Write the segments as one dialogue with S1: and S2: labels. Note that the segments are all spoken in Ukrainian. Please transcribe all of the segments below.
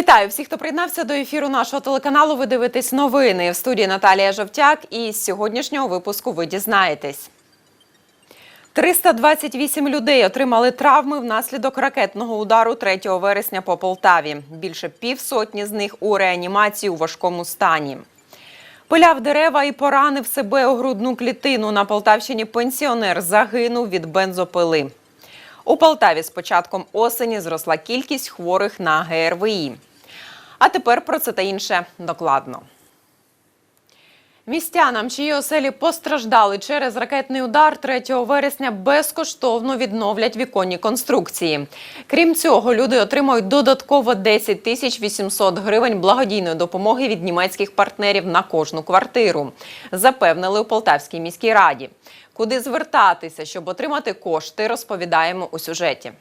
S1: Вітаю всіх, хто приєднався до ефіру нашого телеканалу. Ви дивитесь новини в студії Наталія Жовтяк. І з сьогоднішнього випуску ви дізнаєтесь. 328 людей отримали травми внаслідок ракетного удару 3 вересня по Полтаві. Більше півсотні з них у реанімації у важкому стані. Пиляв дерева і поранив себе у грудну клітину. На Полтавщині пенсіонер загинув від бензопили. У Полтаві з початком осені зросла кількість хворих на ГРВІ. А тепер про це та інше докладно. Містянам, чиї оселі постраждали через ракетний удар 3 вересня, безкоштовно відновлять віконні конструкції. Крім цього, люди отримають додатково 10 тисяч 800 гривень благодійної допомоги від німецьких партнерів на кожну квартиру. Запевнили у Полтавській міській раді. Куди звертатися, щоб отримати кошти, розповідаємо у сюжеті.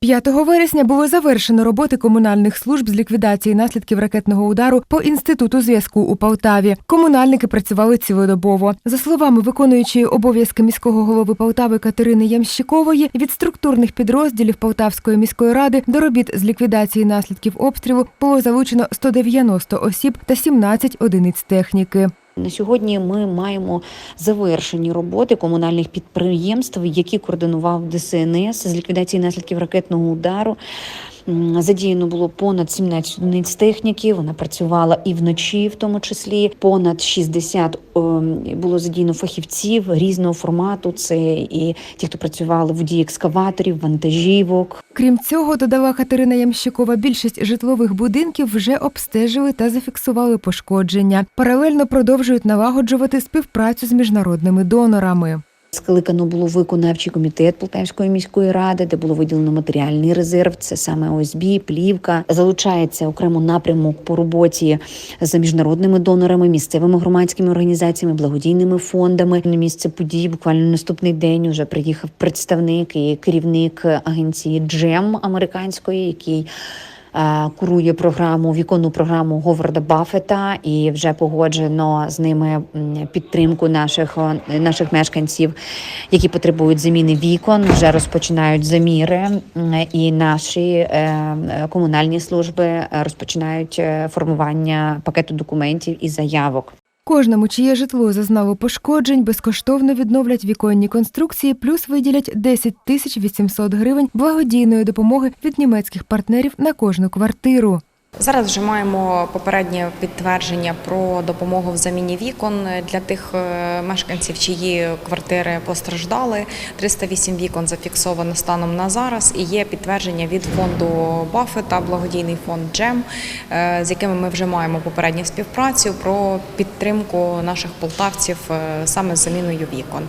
S2: 5 вересня було завершено роботи комунальних служб з ліквідації наслідків ракетного удару по інституту зв'язку у Полтаві. Комунальники працювали цілодобово. За словами виконуючої обов'язки міського голови Полтави Катерини Ямщикової, від структурних підрозділів Полтавської міської ради до робіт з ліквідації наслідків обстрілу було залучено 190 осіб та 17 одиниць техніки.
S3: На сьогодні ми маємо завершені роботи комунальних підприємств, які координував ДСНС з ліквідації наслідків ракетного удару. Задіяно було понад 17 одиниць техніки. Вона працювала і вночі, в тому числі понад 60 ем, було задіяно фахівців різного формату. Це і ті, хто працювали водії екскаваторів, вантажівок,
S2: Крім цього, додала Катерина Ямщикова, більшість житлових будинків вже обстежили та зафіксували пошкодження. Паралельно продовжують налагоджувати співпрацю з міжнародними донорами.
S3: Скликано було виконавчий комітет Полтавської міської ради, де було виділено матеріальний резерв. Це саме ОСБ, плівка. Залучається окремо напрямок по роботі з міжнародними донорами, місцевими громадськими організаціями, благодійними фондами. На місце події буквально наступний день уже приїхав представник і керівник агенції Джем американської, який Курує програму віконну програму Говарда Баффета, і вже погоджено з ними підтримку наших наших мешканців, які потребують заміни вікон. Вже розпочинають заміри, і наші е, е, комунальні служби е, розпочинають е, формування пакету документів і заявок.
S2: Кожному, чиє житло зазнало пошкоджень, безкоштовно відновлять віконні конструкції, плюс виділять 10 тисяч 800 гривень благодійної допомоги від німецьких партнерів на кожну квартиру.
S4: Зараз вже маємо попереднє підтвердження про допомогу в заміні вікон для тих е, мешканців, чиї квартири постраждали. 308 вікон зафіксовано станом на зараз. І є підтвердження від фонду Баффета, благодійний фонд Джем, е, з якими ми вже маємо попередню співпрацю про підтримку наших полтавців е, саме з заміною вікон.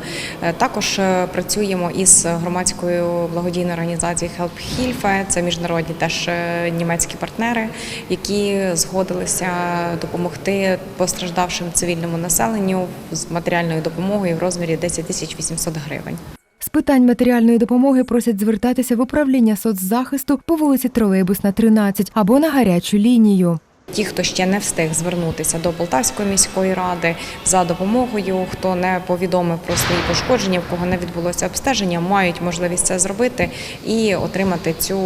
S4: Також працюємо із громадською благодійною організацією Help Hilfe, це міжнародні теж німецькі партнери які згодилися допомогти постраждавшим цивільному населенню з матеріальною допомогою в розмірі 10 тисяч 800 гривень.
S2: З питань матеріальної допомоги просять звертатися в управління соцзахисту по вулиці Тролейбусна, 13 або на гарячу лінію.
S4: Ті, хто ще не встиг звернутися до Полтавської міської ради за допомогою, хто не повідомив про свої пошкодження, в кого не відбулося обстеження, мають можливість це зробити і отримати цю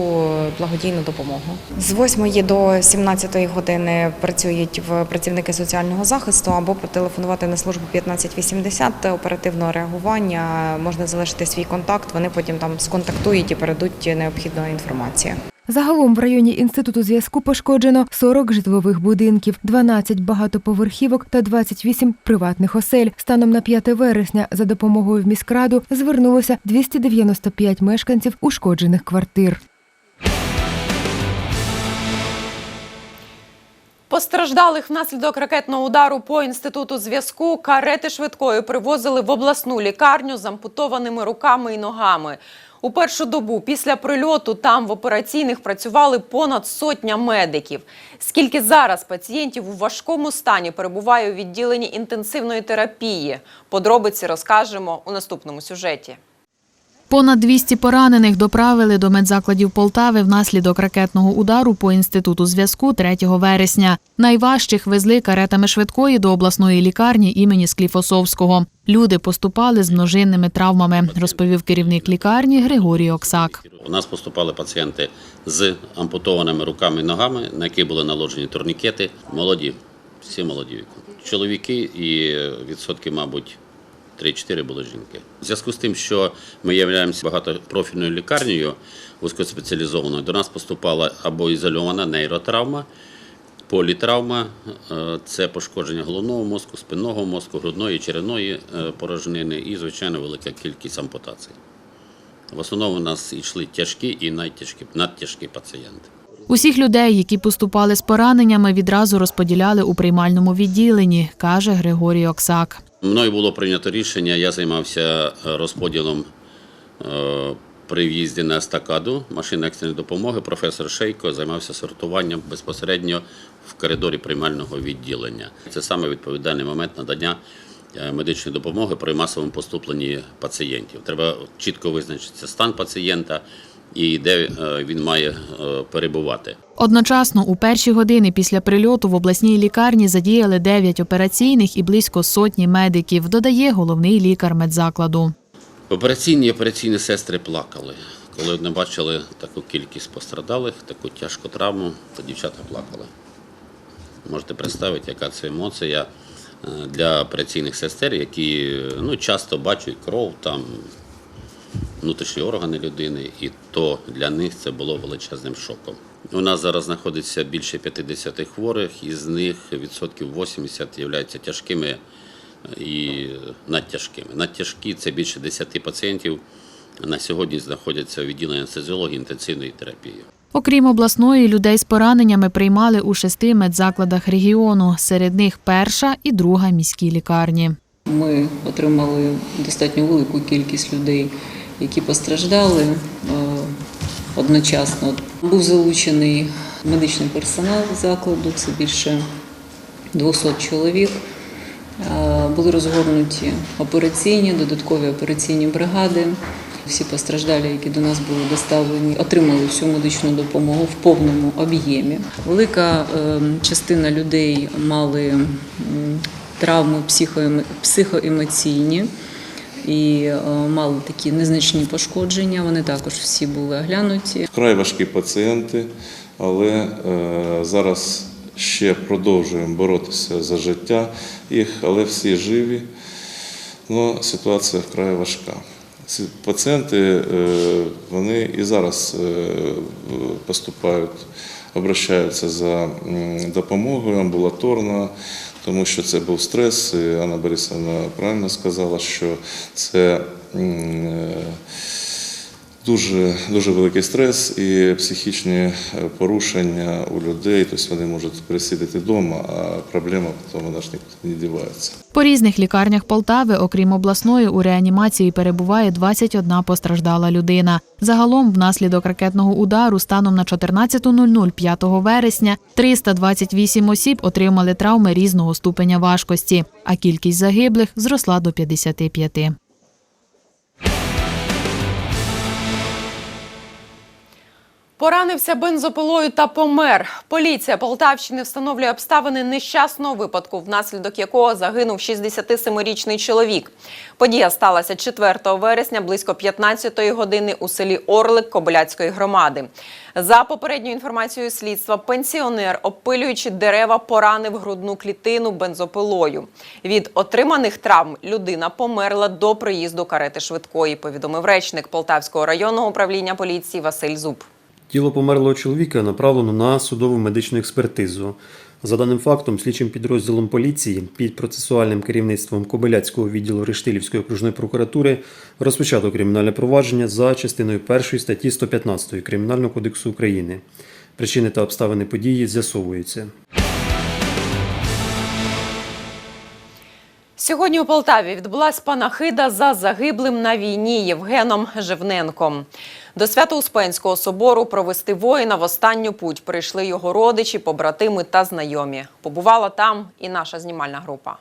S4: благодійну допомогу. З 8 до 17 години працюють в працівники соціального захисту або потелефонувати на службу 1580 оперативного реагування. Можна залишити свій контакт. Вони потім там сконтактують і передуть необхідну інформацію.
S2: Загалом в районі інституту зв'язку пошкоджено 40 житлових будинків, 12 багатоповерхівок та 28 приватних осель. Станом на 5 вересня за допомогою в міськраду звернулося 295 мешканців ушкоджених квартир.
S1: Постраждалих внаслідок ракетного удару по інституту зв'язку карети швидкої привозили в обласну лікарню з ампутованими руками і ногами. У першу добу після прильоту там в операційних працювали понад сотня медиків. Скільки зараз пацієнтів у важкому стані перебуває у відділенні інтенсивної терапії? Подробиці розкажемо у наступному сюжеті.
S5: Понад 200 поранених доправили до медзакладів Полтави внаслідок ракетного удару по інституту зв'язку 3 вересня. Найважчих везли каретами швидкої до обласної лікарні імені Скліфосовського. Люди поступали з множинними травмами, розповів керівник лікарні Григорій Оксак.
S6: У нас поступали пацієнти з ампутованими руками і ногами, на які були наложені турнікети. Молоді, всі молоді. Чоловіки і відсотки, мабуть, 3-4 були жінки. У зв'язку з тим, що ми являємося багатопрофільною лікарнею вузькоспеціалізованою, до нас поступала або ізольована нейротравма, політравма е, це пошкодження головного мозку, спинного мозку, грудної, черевної е, порожнини і, звичайно, велика кількість ампутацій. В основному у нас йшли тяжкі і найтяжкі, надтяжкі пацієнти.
S5: Усіх людей, які поступали з пораненнями, відразу розподіляли у приймальному відділенні, каже Григорій Оксак.
S6: Мною було прийнято рішення, я займався е, розподілом е, при в'їзді на естакаду машини екстреної допомоги. Професор Шейко займався сортуванням безпосередньо в коридорі приймального відділення. Це саме відповідальний момент надання е, медичної допомоги при масовому поступленні пацієнтів. Треба чітко визначитися стан пацієнта і де е, він має е, перебувати.
S5: Одночасно у перші години після прильоту в обласній лікарні задіяли 9 операційних і близько сотні медиків, додає головний лікар медзакладу.
S6: Операційні і операційні сестри плакали. Коли вони бачили таку кількість пострадалих, таку тяжку травму, то дівчата плакали. Можете представити, яка це емоція е, для операційних сестер, які ну, часто бачать кров, там, внутрішні органи людини, і то для них це було величезним шоком. У нас зараз знаходиться більше 50 хворих, із них відсотків 80 являються тяжкими і надтяжкими. Надтяжкі це більше 10 пацієнтів. На сьогодні знаходяться у відділенні анестезіології інтенсивної терапії.
S5: Окрім обласної, людей з пораненнями приймали у шести медзакладах регіону. Серед них перша і друга міські лікарні.
S7: Ми отримали достатньо велику кількість людей, які постраждали е, одночасно. Був залучений медичний персонал закладу, це більше 200 чоловік. Е, Були розгорнуті операційні, додаткові операційні бригади. Всі постраждалі, які до нас були доставлені, отримали всю медичну допомогу в повному об'ємі. Велика е, частина людей мали травми психоемо- психоемоційні і е, мали такі незначні пошкодження. Вони також всі були оглянуті.
S8: Вкрай важкі пацієнти, але е, зараз ще продовжуємо боротися за життя їх, але всі живі. Ну, ситуація вкрай важка. Ці пацієнти е, вони і зараз поступають, обращаються за допомогою амбулаторно, тому що це був стрес. І Анна Борисовна правильно сказала, що це е, Дуже, дуже великий стрес і психічні е, порушення у людей, тобто вони можуть присидіти вдома, а проблема потім вона ж не дівається.
S5: По різних лікарнях Полтави, окрім обласної, у реанімації перебуває 21 постраждала людина. Загалом, внаслідок ракетного удару, станом на 14.00 5 вересня 328 осіб отримали травми різного ступеня важкості, а кількість загиблих зросла до 55.
S1: Поранився бензопилою та помер. Поліція Полтавщини встановлює обставини нещасного випадку, внаслідок якого загинув 67-річний чоловік. Подія сталася 4 вересня близько 15-ї години у селі Орлик Кобиляцької громади. За попередньою інформацією слідства, пенсіонер, опилюючи дерева, поранив грудну клітину бензопилою. Від отриманих травм людина померла до приїзду карети швидкої, повідомив речник Полтавського районного управління поліції Василь Зуб.
S9: Тіло померлого чоловіка направлено на судову медичну експертизу. За даним фактом, слідчим підрозділом поліції під процесуальним керівництвом Кобиляцького відділу Рештилівської окружної прокуратури розпочато кримінальне провадження за частиною 1 статті 115 Кримінального кодексу України. Причини та обставини події з'ясовуються.
S1: Сьогодні у Полтаві відбулась панахида за загиблим на війні Євгеном Живненком. До Свято-Успенського собору провести воїна в останню путь прийшли його родичі, побратими та знайомі. Побувала там і наша знімальна група.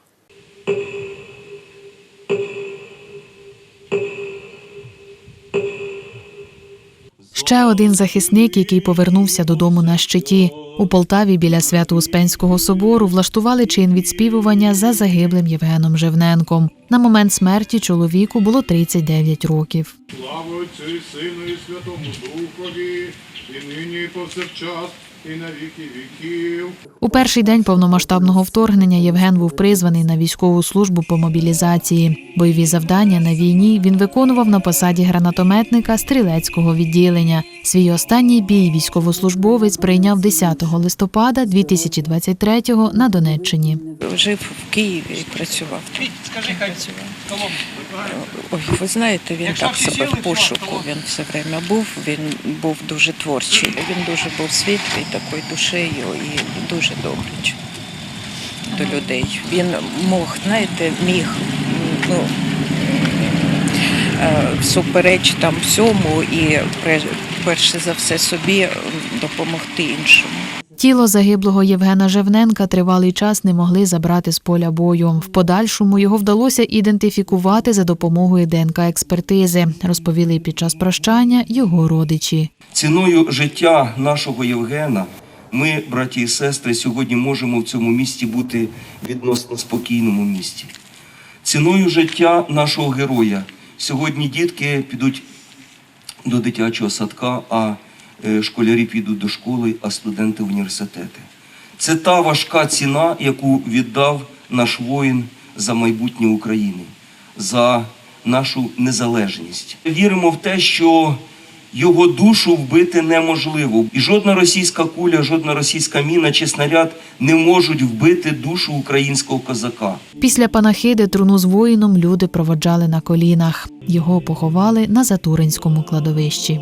S5: Ще один захисник, який повернувся додому на щиті. У Полтаві біля Свято-Успенського собору влаштували чин відспівування за загиблим Євгеном Живненком. На момент смерті чоловіку було 39 років.
S10: Слава Отцю і Сину і Святому Духові, і нині повсякчас, і на віки віків.
S5: У перший день повномасштабного вторгнення Євген був призваний на військову службу по мобілізації. Бойові завдання на війні він виконував на посаді гранатометника стрілецького відділення. Свій останній бій військовослужбовець прийняв 10 листопада 2023-го на Донеччині.
S11: Жив в Києві і працював. тут. Працював. Ой, ви знаєте, він так себе в пошуку. Він все время був. Він був дуже творчий. Він дуже був світлий, такою душею і дуже добрич до людей. Він мог, знаєте, міг ну, супереч всупереч там всьому і перше за все собі допомогти іншому.
S5: Тіло загиблого Євгена Жевненка тривалий час не могли забрати з поля бою. В подальшому його вдалося ідентифікувати за допомогою ДНК-експертизи, розповіли під час прощання його родичі.
S12: Ціною життя нашого Євгена ми, браті і сестри, сьогодні можемо в цьому місті бути відносно спокійному місті. Ціною життя нашого героя сьогодні дітки підуть до дитячого садка, а е, школярі підуть до школи, а студенти в університети. Це та важка ціна, яку віддав наш воїн за майбутнє України, за нашу незалежність. Віримо в те, що його душу вбити неможливо. І жодна російська куля, жодна російська міна чи снаряд не можуть вбити душу українського козака.
S5: Після панахиди труну з воїном люди проводжали на колінах. Його поховали на Затуринському кладовищі.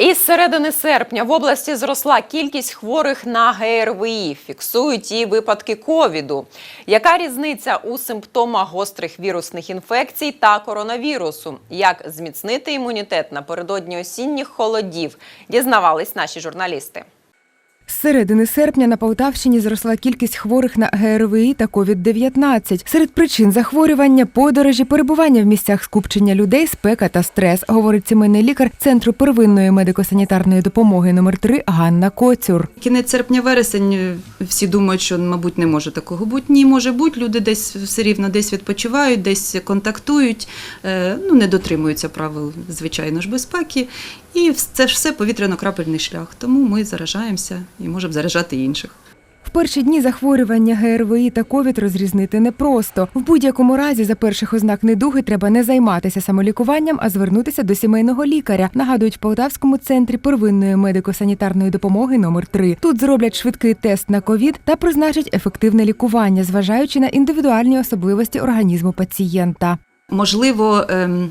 S1: Із середини серпня в області зросла кількість хворих на ГРВІ. Фіксують і випадки ковіду. Яка різниця у симптомах гострих вірусних інфекцій та коронавірусу? Як зміцнити імунітет напередодні осінніх холодів? Дізнавались наші журналісти.
S2: З середини серпня на Полтавщині зросла кількість хворих на ГРВІ та COVID-19. Серед причин захворювання, подорожі, перебування в місцях скупчення людей, спека та стрес, говорить сімейний лікар Центру первинної медико-санітарної допомоги номер 3 Ганна Коцюр.
S13: Кінець серпня-вересень е, всі думають, що, мабуть, не може такого бути. Ні, може бути. Люди десь все рівно десь відпочивають, десь контактують, е, ну не дотримуються правил, звичайно ж, безпеки. І це ж все повітряно-крапельний шлях. Тому ми заражаємося і можемо заражати інших.
S2: В перші дні захворювання ГРВІ та ковід розрізнити непросто. В будь-якому разі за перших ознак недуги треба не займатися самолікуванням, а звернутися до сімейного лікаря. Нагадують в Полтавському центрі первинної медико-санітарної допомоги номер 3 Тут зроблять швидкий тест на ковід та призначать ефективне лікування, зважаючи на індивідуальні особливості організму пацієнта.
S13: Можливо, ем,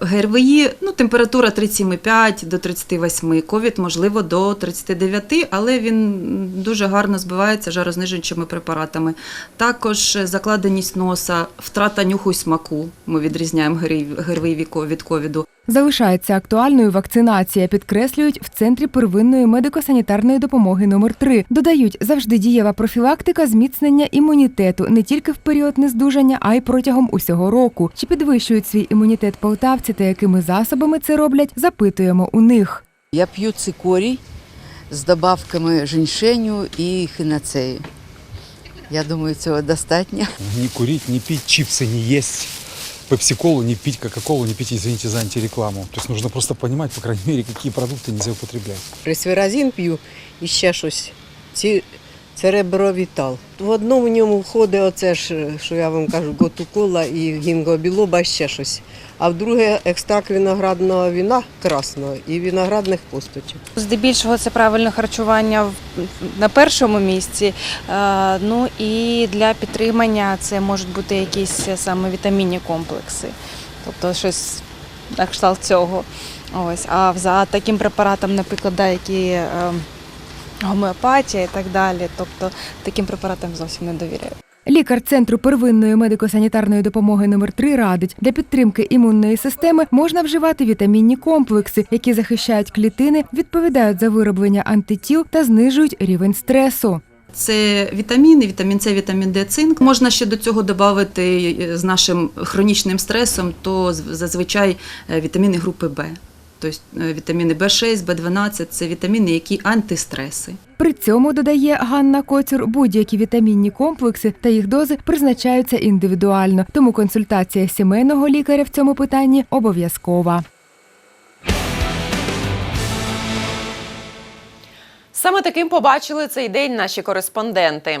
S13: ГРВІ, ну, температура 37,5 до 38, ковід, можливо, до 39, але він дуже гарно збивається жарознижуючими препаратами. Також закладеність носа, втрата нюху й смаку. Ми відрізняємо ГРВІ від ковіду.
S2: Залишається актуальною вакцинація, підкреслюють в центрі первинної медико-санітарної допомоги номер 3 Додають завжди дієва профілактика зміцнення імунітету не тільки в період нездужання, а й протягом усього року. Чи підвищують свій імунітет полтавці та якими засобами це роблять? Запитуємо у них.
S14: Я п'ю цикорій з добавками женьшеню і хиноцею. Я думаю, цього достатньо.
S15: Не курить, не пить, чипсы не есть, пепси-колу не пить, кока-колу не пить, извините за антирекламу. То есть нужно просто понимать, по крайней мере, какие продукты нельзя употреблять.
S16: Ресверазин п'ю і ще щось. Ці церебровітал. В одному в ньому входить оце ж, що я вам кажу, готукола і гінгобілоба, ще щось. А в друге екстракт виноградного віна красного і виноградних посточок.
S17: Здебільшого це правильне харчування на першому місці. Е, Ну і для підтримання це можуть бути якісь саме вітамінні комплекси, тобто щось на кшталт цього. Ось. А за таким препаратом, наприклад, да, які е, гомеопатія і так далі. Тобто таким препаратам зовсім не довіряю.
S2: Лікар центру первинної медико-санітарної допомоги номер 3 радить, для підтримки імунної системи можна вживати вітамінні комплекси, які захищають клітини, відповідають за вироблення антитіл та знижують рівень стресу.
S13: Це вітаміни, вітамін С, вітамін Д, цинк. Можна ще до цього додати е, з нашим хронічним стресом, то з- зазвичай е, вітаміни групи Б. Тобто е, вітаміни В6, В12 – це вітаміни, які антистреси.
S2: При цьому додає Ганна Коцюр, будь-які вітамінні комплекси та їх дози призначаються індивідуально, тому консультація сімейного лікаря в цьому питанні обов'язкова.
S1: Саме таким побачили цей день наші кореспонденти.